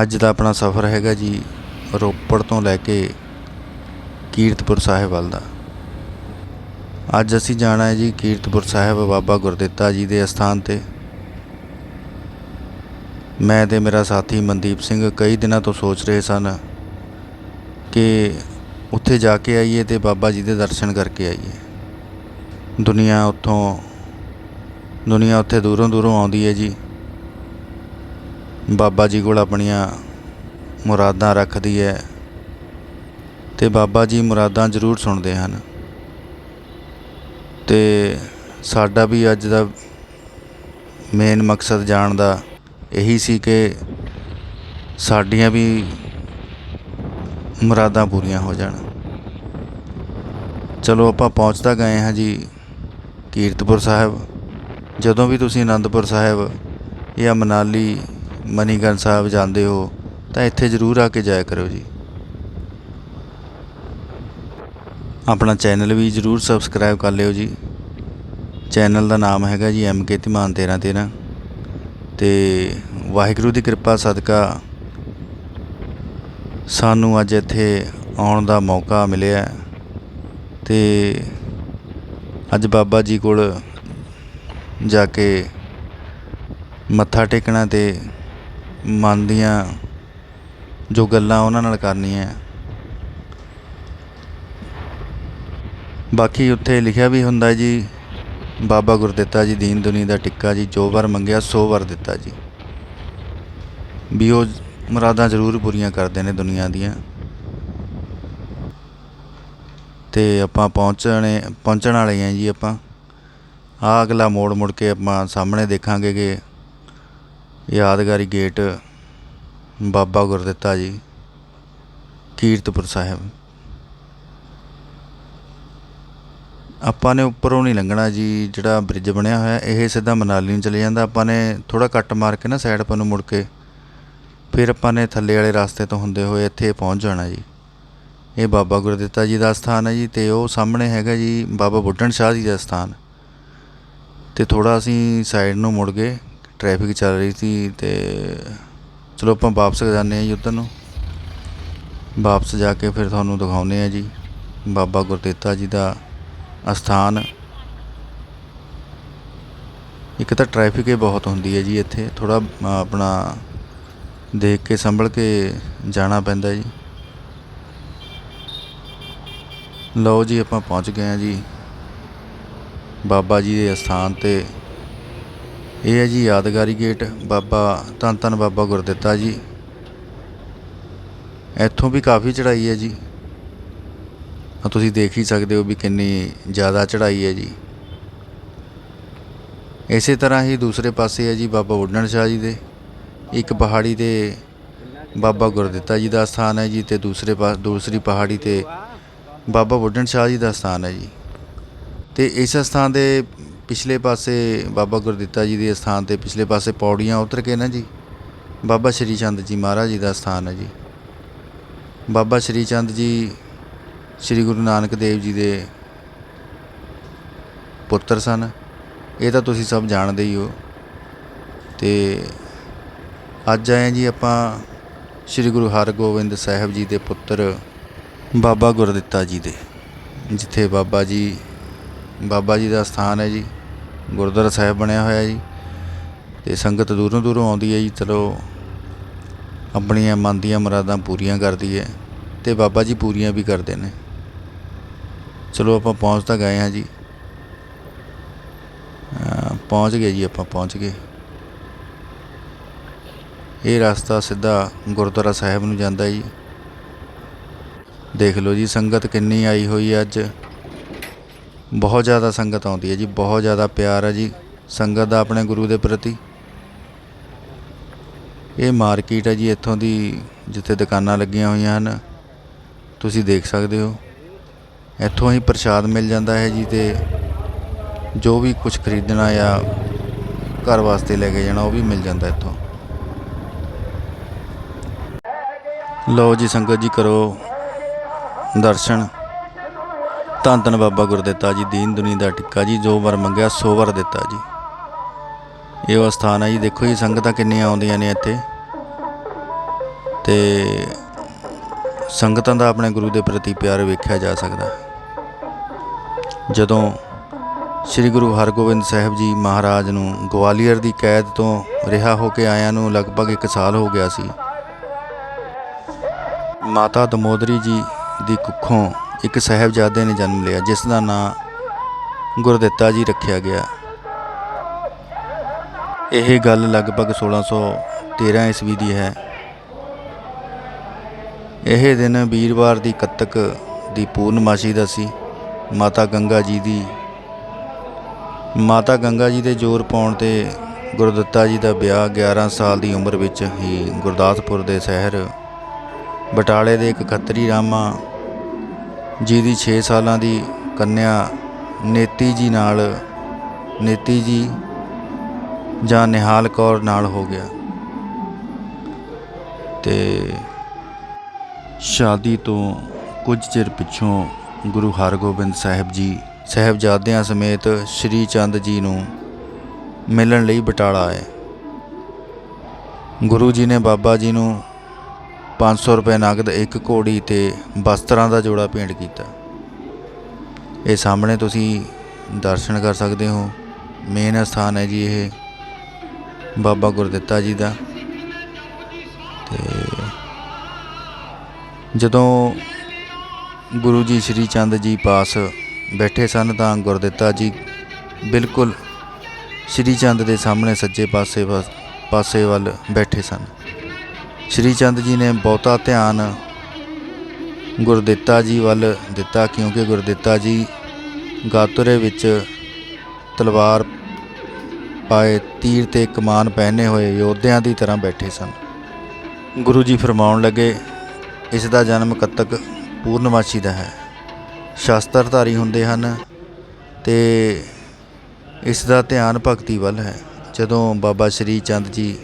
ਅੱਜ ਦਾ ਆਪਣਾ ਸਫ਼ਰ ਹੈਗਾ ਜੀ ਰੋਪੜ ਤੋਂ ਲੈ ਕੇ ਕੀਰਤਪੁਰ ਸਾਹਿਬ ਵੱਲ ਦਾ। ਅੱਜ ਅਸੀਂ ਜਾਣਾ ਹੈ ਜੀ ਕੀਰਤਪੁਰ ਸਾਹਿਬ ਬਾਬਾ ਗੁਰਦਿੱਤਾ ਜੀ ਦੇ ਅਸਥਾਨ ਤੇ। ਮੈਂ ਤੇ ਮੇਰਾ ਸਾਥੀ ਮਨਦੀਪ ਸਿੰਘ ਕਈ ਦਿਨਾਂ ਤੋਂ ਸੋਚ ਰਹੇ ਸਨ ਕਿ ਉੱਥੇ ਜਾ ਕੇ ਆਈਏ ਤੇ ਬਾਬਾ ਜੀ ਦੇ ਦਰਸ਼ਨ ਕਰਕੇ ਆਈਏ। ਦੁਨੀਆ ਉੱਥੋਂ, ਦੁਨੀਆ ਉੱਥੇ ਦੂਰੋਂ ਦੂਰੋਂ ਆਉਂਦੀ ਹੈ ਜੀ। ਬਾਬਾ ਜੀ ਕੋਲ ਆਪਣੀਆਂ ਮੁਰਾਦਾਂ ਰੱਖਦੀ ਹੈ ਤੇ ਬਾਬਾ ਜੀ ਮੁਰਾਦਾਂ ਜ਼ਰੂਰ ਸੁਣਦੇ ਹਨ। ਤੇ ਸਾਡਾ ਵੀ ਅੱਜ ਦਾ ਮੇਨ ਮਕਸਦ ਜਾਣ ਦਾ ਇਹੀ ਸੀ ਕਿ ਸਾਡੀਆਂ ਵੀ ਮੁਰਾਦਾਂ ਪੂਰੀਆਂ ਹੋ ਜਾਣ। ਚਲੋ ਆਪਾਂ ਪਹੁੰਚਦਾ ਗਏ ਹਾਂ ਜੀ ਕੀਰਤਪੁਰ ਸਾਹਿਬ। ਜਦੋਂ ਵੀ ਤੁਸੀਂ ਆਨੰਦਪੁਰ ਸਾਹਿਬ ਜਾਂ ਮਨਾਲੀ ਮਨੀਗੜ੍ਹ ਸਾਹਿਬ ਜਾਂਦੇ ਹੋ, ਤਾਂ ਇੱਥੇ ਜ਼ਰੂਰ ਆ ਕੇ ਜਾਇਆ ਕਰੋ ਜੀ। ਆਪਣਾ ਚੈਨਲ ਵੀ ਜ਼ਰੂਰ ਸਬਸਕ੍ਰਾਈਬ ਕਰ ਲਿਓ ਜੀ। ਚੈਨਲ ਦਾ ਨਾਮ ਹੈਗਾ ਜੀ ਐਮ ਕੇ ਧੀਮਾਨ 1313 ਤੇ ਵਾਹਿਗੁਰੂ ਦੀ ਕਿਰਪਾ ਸਦਕਾ ਸਾਨੂੰ ਅੱਜ ਇੱਥੇ ਆਉਣ ਦਾ ਮੌਕਾ ਮਿਲਿਆ। ਹੈ ਤੇ ਅੱਜ ਬਾਬਾ ਜੀ ਕੋਲ ਜਾ ਕੇ ਮੱਥਾ ਟੇਕਣਾ ਤੇ ਮਨ ਦੀਆਂ ਜੋ ਗੱਲਾਂ ਉਹਨਾਂ ਨਾਲ ਕਰਨੀਆਂ। ਬਾਕੀ ਉੱਥੇ ਲਿਖਿਆ ਵੀ ਹੁੰਦਾ ਜੀ, ਬਾਬਾ ਗੁਰਦਿੱਤਾ ਜੀ ਦੀਨ ਦੁਨੀ ਦਾ ਟਿੱਕਾ ਜੀ, ਜੋ ਵਾਰ ਮੰਗਿਆ ਸੋ ਵਾਰ ਦਿੱਤਾ ਜੀ। ਵੀ ਉਹ ਮੁਰਾਦਾਂ ਜ਼ਰੂਰ ਪੂਰੀਆਂ ਕਰਦੇ ਨੇ ਦੁਨੀਆ ਦੀਆਂ। ਤੇ ਆਪਾਂ ਪਹੁੰਚਣੇ, ਪਹੁੰਚਣ ਵਾਲੇ ਹਾਂ ਜੀ ਆਪਾਂ। ਆ ਅਗਲਾ ਮੋੜ ਮੁੜ ਕੇ ਆਪਾਂ ਸਾਹਮਣੇ ਦੇਖਾਂਗੇ ਕਿ ਯਾਦਗਾਰੀ ਗੇਟ ਬਾਬਾ ਗੁਰਦਿੱਤਾ ਜੀ, ਕੀਰਤਪੁਰ ਸਾਹਿਬ। ਆਪਾਂ ਨੇ ਉੱਪਰੋਂ ਨਹੀਂ ਲੰਘਣਾ ਜੀ, ਜਿਹੜਾ ਬ੍ਰਿਜ ਬਣਿਆ ਹੋਇਆ, ਇਹ ਸਿੱਧਾ ਮਨਾਲੀ ਨੂੰ ਚਲੇ ਜਾਂਦਾ। ਆਪਾਂ ਨੇ ਥੋੜਾ ਕੱਟ ਮਾਰ ਕੇ ਨਾ ਸਾਈਡ ਆਪਾਂ ਨੂੰ ਮੁੜ ਕੇ, ਫਿਰ ਆਪਾਂ ਨੇ ਥੱਲੇ ਵਾਲੇ ਰਸਤੇ ਤੋਂ ਹੁੰਦੇ ਹੋਏ ਇੱਥੇ ਪਹੁੰਚ ਜਾਣਾ ਜੀ। ਇਹ ਬਾਬਾ ਗੁਰਦਿੱਤਾ ਜੀ ਦਾ ਸਥਾਨ ਹੈ ਜੀ ਤੇ ਉਹ ਸਾਹਮਣੇ ਹੈਗਾ ਜੀ ਬਾਬਾ ਬੁੱਢਣ ਸ਼ਾਹ ਜੀ ਦਾ ਸਥਾਨ। ਤੇ ਥੋੜਾ ਅਸੀਂ ਸਾਈਡ ਨੂੰ ਮੁੜ ਗਏ। ਟਰੈਫਿਕ ਚੱਲ ਰਹੀ ਸੀ ਅਤੇ ਚਲੋ ਆਪਾਂ ਵਾਪਸ ਜਾਂਦੇ ਹਾਂ ਜੀ ਉੱਧਰ ਨੂੰ। ਵਾਪਸ ਜਾ ਕੇ ਫਿਰ ਤੁਹਾਨੂੰ ਦਿਖਾਉਂਦੇ ਆ ਜੀ। ਬਾਬਾ ਗੁਰਦੇਤਾ ਜੀ ਦਾ ਅਸਥਾਨ। ਇੱਕ ਤਾਂ ਟ੍ਰੈਫਿਕ ਹੀ ਬਹੁਤ ਹੁੰਦੀ ਹੈ ਜੀ ਇੱਥੇ। ਥੋੜਾ ਆਪਣਾ ਦੇਖ ਕੇ, ਸੰਭਲ ਕੇ ਜਾਣਾ ਪੈਂਦਾ ਜੀ। ਲਓ ਜੀ, ਆਪਾਂ ਪਹੁੰਚ ਗਏ ਹਾਂ ਜੀ। ਬਾਬਾ ਜੀ ਦੇ ਅਸਥਾਨ ਤੇ ਇਹ ਹੈ ਜੀ ਯਾਦਗਾਰੀ ਗੇਟ, ਬਾਬਾ ਧੰਨ ਧੰਨ ਬਾਬਾ ਗੁਰਦਿੱਤਾ ਜੀ। ਇੱਥੋਂ ਵੀ ਕਾਫੀ ਚੜ੍ਹਾਈ ਹੈ ਜੀ। ਆ ਤੁਸੀਂ ਦੇਖ ਹੀ ਸਕਦੇ ਹੋ ਵੀ ਕਿੰਨੀ ਜ਼ਿਆਦਾ ਚੜ੍ਹਾਈ ਹੈ ਜੀ। ਇਸੇ ਤਰ੍ਹਾਂ ਹੀ ਦੂਸਰੇ ਪਾਸੇ ਹੈ ਜੀ ਬਾਬਾ ਬੁੱਢਣ ਸ਼ਾਹ ਜੀ ਦੇ। ਇੱਕ ਪਹਾੜੀ ਤੇ ਬਾਬਾ ਗੁਰਦਿੱਤਾ ਜੀ ਦਾ ਸਥਾਨ ਹੈ ਜੀ ਤੇ ਦੂਸਰੇ ਪਾਸ ਦੂਸਰੀ ਪਹਾੜੀ ਤੇ ਬਾਬਾ ਬੁੱਢਣ ਸ਼ਾਹ ਜੀ ਦਾ ਸਥਾਨ ਹੈ ਜੀ। ਤੇ ਇਸ ਸਥਾਨ ਦੇ ਪਿਛਲੇ ਪਾਸੇ ਬਾਬਾ ਗੁਰਦਿੱਤਾ ਜੀ ਦੇ ਸਥਾਨ ਤੇ ਪਿਛਲੇ ਪਾਸੇ ਪੌੜੀਆਂ ਉਤਰ ਕੇ ਨਾ ਜੀ, ਬਾਬਾ ਸ਼੍ਰੀ ਚੰਦ ਜੀ ਮਹਾਰਾਜ ਜੀ ਦਾ ਸਥਾਨ ਹੈ ਜੀ। ਬਾਬਾ ਸ਼੍ਰੀ ਚੰਦ ਜੀ, ਸ੍ਰੀ ਗੁਰੂ ਨਾਨਕ ਦੇਵ ਜੀ ਦੇ ਪੁੱਤਰ ਸਨ। ਇਹ ਤਾਂ ਤੁਸੀਂ ਸਭ ਜਾਣਦੇ ਹੀ ਹੋ। ਤੇ ਅੱਜ ਆਏ ਹਾਂ ਜੀ ਆਪਾਂ ਸ੍ਰੀ ਗੁਰੂ ਹਰਗੋਬਿੰਦ ਸਾਹਿਬ ਜੀ ਦੇ ਪੁੱਤਰ ਬਾਬਾ ਗੁਰਦਿੱਤਾ ਜੀ ਦੇ, ਜਿੱਥੇ ਬਾਬਾ ਜੀ ਬਾਬਾ ਜੀ ਦਾ ਸਥਾਨ ਹੈ ਜੀ। ਗੁਰਦੁਆਰਾ ਸਾਹਿਬ ਬਣਿਆ ਹੋਇਆ ਜੀ। ਤੇ ਸੰਗਤ ਦੂਰੋਂ ਦੂਰੋਂ ਆਉਂਦੀ ਹੈ ਜੀ। ਚਲੋ, ਆਪਣੀਆਂ ਮਨ ਦੀਆਂ ਮੁਰਾਦਾਂ ਪੂਰੀਆਂ ਕਰਦੀ ਹੈ ਤੇ ਬਾਬਾ ਜੀ ਪੂਰੀਆਂ ਵੀ ਕਰਦੇ ਨੇ। ਚਲੋ, ਆਪਾਂ ਪਹੁੰਚ ਤਾਂ ਗਏ ਹਾਂ ਜੀ। ਪਹੁੰਚ ਗਏ ਜੀ ਆਪਾਂ, ਪਹੁੰਚ ਗਏ। ਇਹ ਰਸਤਾ ਸਿੱਧਾ ਗੁਰਦੁਆਰਾ ਸਾਹਿਬ ਨੂੰ ਜਾਂਦਾ ਜੀ। ਦੇਖ ਲਓ ਜੀ, ਸੰਗਤ ਕਿੰਨੀ ਆਈ ਹੋਈ ਹੈ ਅੱਜ। ਬਹੁਤ ਜ਼ਿਆਦਾ ਸੰਗਤ ਆਉਂਦੀ ਹੈ ਜੀ, ਬਹੁਤ ਜ਼ਿਆਦਾ ਪਿਆਰ ਹੈ ਜੀ, ਸੰਗਤ ਦਾ ਆਪਣੇ ਗੁਰੂ ਦੇ ਪ੍ਰਤੀ। ਇਹ ਮਾਰਕੀਟ ਹੈ ਜੀ, ਇੱਥੋਂ ਦੀ ਜਿੱਥੇ ਦੁਕਾਨਾਂ ਲੱਗੀਆਂ ਹੋਈਆਂ ਹਨ, ਤੁਸੀਂ ਦੇਖ ਸਕਦੇ ਹੋ। ਇੱਥੋਂ ਹੀ ਪ੍ਰਸ਼ਾਦ ਮਿਲ ਜਾਂਦਾ ਹੈ ਜੀ ਤੇ ਜੋ ਵੀ ਕੁਝ ਖਰੀਦਣਾ ਜਾਂ ਘਰ ਵਾਸਤੇ ਲੈ ਕੇ ਜਾਣਾ, ਉਹ ਵੀ ਮਿਲ ਜਾਂਦਾ ਇੱਥੋਂ। ਲਓ ਜੀ, ਸੰਗਤ ਜੀ ਕਰੋ ਦਰਸ਼ਨ। ਧੰਨ ਧੰਨ ਬਾਬਾ ਗੁਰਦਿੱਤਾ ਜੀ, ਦੀਨ ਦੁਨੀ ਦਾ ਟਿੱਕਾ ਜੀ, ਜੋ ਵਰ ਮੰਗਿਆ ਸੋ ਵਰ ਦਿੱਤਾ ਜੀ। ਇਹ ਉਹ ਸਥਾਨ ਹੈ ਜੀ, ਦੇਖੋ ਜੀ ਸੰਗਤਾਂ ਕਿੰਨੀਆਂ ਆਉਂਦੀਆਂ ਨੇ ਇੱਥੇ। ਤੇ ਸੰਗਤਾਂ ਦਾ ਆਪਣੇ ਗੁਰੂ ਦੇ ਪ੍ਰਤੀ ਪਿਆਰ ਵੇਖਿਆ ਜਾ ਸਕਦਾ। ਜਦੋਂ ਸ੍ਰੀ ਗੁਰੂ ਹਰਗੋਬਿੰਦ ਸਾਹਿਬ ਜੀ ਮਹਾਰਾਜ ਨੂੰ ਗਵਾਲੀਅਰ ਦੀ ਕੈਦ ਤੋਂ ਰਿਹਾ ਹੋ ਕੇ ਆਇਆਂ ਨੂੰ ਲਗਭਗ 1 ਸਾਲ ਹੋ ਗਿਆ ਸੀ। ਮਾਤਾ ਦਮੋਦਰੀ ਜੀ ਦੀ ਕੁੱਖੋਂ ਇੱਕ ਸਾਹਿਬਜ਼ਾਦੇ ਨੇ ਜਨਮ ਲਿਆ, ਜਿਸ ਦਾ ਨਾਂ ਗੁਰਦਿੱਤਾ ਜੀ ਰੱਖਿਆ ਗਿਆ। ਇਹ ਗੱਲ ਲਗਭਗ 1613 ਈਸਵੀ ਦੀ ਹੈ। ਇਹ ਦਿਨ ਵੀਰਵਾਰ ਦੀ ਕੱਤਕ ਦੀ ਪੂਰਨਮਾਸ਼ੀ ਦਾ ਸੀ। ਮਾਤਾ ਗੰਗਾ ਜੀ ਦੀ, ਮਾਤਾ ਗੰਗਾ ਜੀ ਦੇ ਜ਼ੋਰ ਪਾਉਣ ਤੇ ਗੁਰਦਿੱਤਾ ਜੀ ਦਾ ਵਿਆਹ 11 ਸਾਲ ਦੀ ਉਮਰ ਵਿੱਚ ਹੀ ਗੁਰਦਾਸਪੁਰ ਦੇ ਸ਼ਹਿਰ ਬਟਾਲੇ ਦੇ ਇੱਕ ਖੱਤਰੀ ਰਾਮਾ ਜਿਹਦੀ ਦੀ 6 ਸਾਲਾਂ ਦੀ ਕੰਨਿਆ ਨੇਤੀ ਜੀ ਨਾਲ, ਨੇਤੀ ਜੀ ਜਾਂ ਨਿਹਾਲ ਕੌਰ ਨਾਲ ਹੋ ਗਿਆ। ਤੇ ਸ਼ਾਦੀ ਤੋਂ ਕੁਝ ਚਿਰ ਪਿੱਛੋਂ ਗੁਰੂ ਹਰਗੋਬਿੰਦ ਸਾਹਿਬ ਜੀ, ਸਾਹਿਬਜ਼ਾਦਿਆਂ ਸਮੇਤ ਸ਼੍ਰੀ ਚੰਦ ਜੀ ਨੂੰ ਮਿਲਣ ਲਈ ਬਟਾਲਾ ਆਏ। ਗੁਰੂ ਜੀ ਨੇ ਬਾਬਾ ਜੀ ਨੂੰ 500 ਰੁਪਏ ਨਗਦ, ਇੱਕ ਘੋੜੀ ਤੇ ਵਸਤਰਾਂ ਦਾ ਜੋੜਾ ਭੇਂਟ ਕੀਤਾ। ਇਹ ਸਾਹਮਣੇ ਤੁਸੀਂ ਦਰਸ਼ਨ ਕਰ ਸਕਦੇ ਹੋ। ਮੇਨ ਸਥਾਨ ਹੈ ਜੀ ਇਹ ਬਾਬਾ ਗੁਰਦਿੱਤਾ ਜੀ ਦਾ। ਤੇ ਜਦੋਂ ਗੁਰੂ ਜੀ ਸ਼੍ਰੀ ਚੰਦ ਜੀ ਪਾਸ ਬੈਠੇ ਸਨ ਤਾਂ ਗੁਰਦਿੱਤਾ ਜੀ ਬਿਲਕੁਲ ਸ਼੍ਰੀ ਚੰਦ ਦੇ ਸਾਹਮਣੇ ਸੱਜੇ ਪਾਸੇ ਵ- ਪਾਸੇ ਵੱਲ ਬੈਠੇ ਸਨ। ਸ਼੍ਰੀ ਚੰਦ ਜੀ ਨੇ ਬਹੁਤਾ ਧਿਆਨ ਗੁਰਦਿੱਤਾ ਜੀ ਵੱਲ ਦਿੱਤਾ, ਕਿਉਂਕਿ ਗੁਰਦਿੱਤਾ ਜੀ ਗਾਤਰੇ ਵਿੱਚ ਤਲਵਾਰ ਪਾਏ, ਤੀਰ ਤੇ ਕਮਾਨ ਪਹਿਨੇ ਹੋਏ ਯੋਧਿਆਂ ਦੀ ਤਰ੍ਹਾਂ ਬੈਠੇ ਸਨ। ਗੁਰੂ ਜੀ ਫਰਮਾਉਣ ਲੱਗੇ, ਇਸ ਦਾ ਜਨਮ ਕੱਤਕ ਪੂਰਨਮਾਸ਼ੀ ਦਾ ਹੈ। ਸ਼ਾਸਤਰਧਾਰੀ ਹੁੰਦੇ ਹਨ ਤੇ ਇਸ ਦਾ ਧਿਆਨ ਭਗਤੀ ਵੱਲ ਹੈ। ਜਦੋਂ ਬਾਬਾ ਸ਼੍ਰੀ ਚੰਦ ਜੀ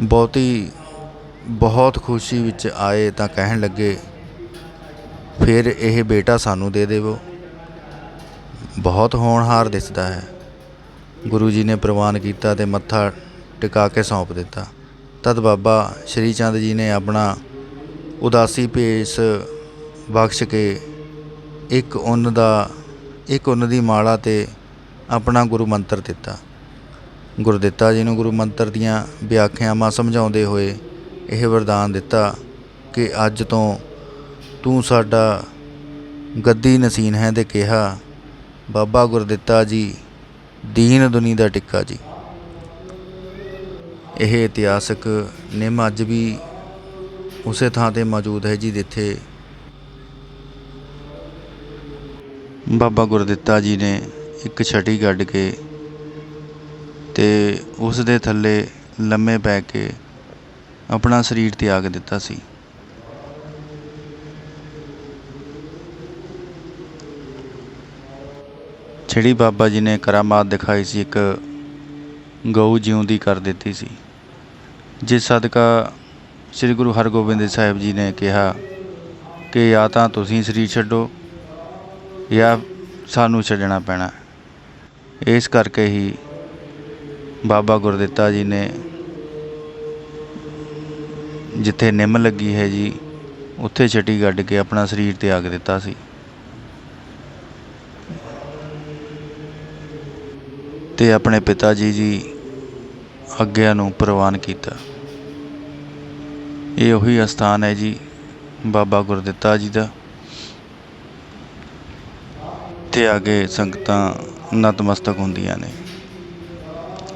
ਬਹੁਤੀ ਬਹੁਤ ਖੁਸ਼ੀ ਵਿੱਚ ਆਏ ਤਾਂ ਕਹਿਣ ਲੱਗੇ, ਫਿਰ ਇਹ ਬੇਟਾ ਸਾਨੂੰ ਦੇ ਦੇਵੋ। ਬਹੁਤ ਹੋਣਹਾਰ ਦਿਸਦਾ ਹੈ। ਗੁਰੂ ਜੀ ਨੇ ਪ੍ਰਵਾਨ ਕੀਤਾ ਤੇ ਮੱਥਾ ਟਿਕਾ ਕੇ ਸੌਂਪ ਦਿੱਤਾ। ਤਦ ਬਾਬਾ ਸ਼੍ਰੀ ਚੰਦ ਜੀ ਨੇ ਆਪਣਾ ਉਦਾਸੀ ਭੇਸ ਬਖਸ਼ ਕੇ ਇੱਕ ਉੱਨ ਦਾ, ਇੱਕ ਉੱਨ ਦੀ ਮਾਲਾ ਤੇ ਆਪਣਾ ਗੁਰੂ ਮੰਤਰ ਦਿੱਤਾ। ਗੁਰਦਿੱਤਾ ਜੀ ਨੂੰ ਗੁਰੂ ਮੰਤਰ ਦੀਆਂ ਵਿਆਖਿਆਵਾਂ ਸਮਝਾਉਂਦੇ ਹੋਏ ਇਹ ਵਰਦਾਨ ਦਿੱਤਾ ਕਿ ਅੱਜ ਤੋਂ ਤੂੰ ਸਾਡਾ ਗੱਦੀ ਨਸੀਨ ਹੈ ਤੇ ਕਿਹਾ, ਬਾਬਾ ਗੁਰਦਿੱਤਾ ਜੀ, ਦੀਨ ਦੁਨੀ ਦਾ ਟਿੱਕਾ ਜੀ। ਇਹ ਇਤਿਹਾਸਕ ਨਿੰਮ ਅੱਜ ਵੀ ਉਸੇ ਥਾਂ ਤੇ ਮੌਜੂਦ ਹੈ ਜੀ ਜਿੱਥੇ ਬਾਬਾ ਗੁਰਦਿੱਤਾ ਜੀ ਨੇ ਇੱਕ ਛਟੀ ਗੱਡ ਕੇ ਤੇ ਉਸ ਦੇ ਥੱਲੇ ਲੰਮੇ ਪੈ ਕੇ ਆਪਣਾ ਸਰੀਰ ਤਿਆਗ ਦਿੱਤਾ ਸੀ। ਜਿਹੜੀ ਬਾਬਾ ਜੀ ਨੇ ਕਰਾਮਾਤ ਦਿਖਾਈ ਸੀ, ਇੱਕ ਗਊ ਜਿਉਂਦੀ ਕਰ ਦਿੱਤੀ ਸੀ। ਜਿਸ ਸਦਕਾ ਸ੍ਰੀ ਗੁਰੂ ਹਰਗੋਬਿੰਦ ਸਾਹਿਬ ਜੀ ਨੇ ਕਿਹਾ ਕਿ ਜਾਂ ਤਾਂ ਤੁਸੀਂ ਸਰੀਰ ਛੱਡੋ, ਜਾਂ ਸਾਨੂੰ ਛੱਡਣਾ ਪੈਣਾ। ਇਸ ਕਰਕੇ ਹੀ ਬਾਬਾ ਗੁਰਦਿੱਤਾ ਜੀ ਨੇ ਜਿੱਥੇ ਨਿੰਮ ਲੱਗੀ ਹੈ ਜੀ, ਉੱਥੇ ਛਟੀ ਗੱਡ ਕੇ ਆਪਣਾ ਸਰੀਰ ਤਿਆਗ ਦਿੱਤਾ ਸੀ। ਤੇ ਆਪਣੇ ਪਿਤਾ ਜੀ ਜੀ ਅੱਗਿਆਂ ਨੂੰ ਪ੍ਰਵਾਨ ਕੀਤਾ। ਇਹ ਉਹੀ ਅਸਥਾਨ ਹੈ ਜੀ, ਬਾਬਾ ਗੁਰਦਿੱਤਾ ਜੀ ਦਾ। ਤੇ ਅੱਗੇ ਸੰਗਤਾਂ ਨਤਮਸਤਕ ਹੁੰਦੀਆਂ ਨੇ।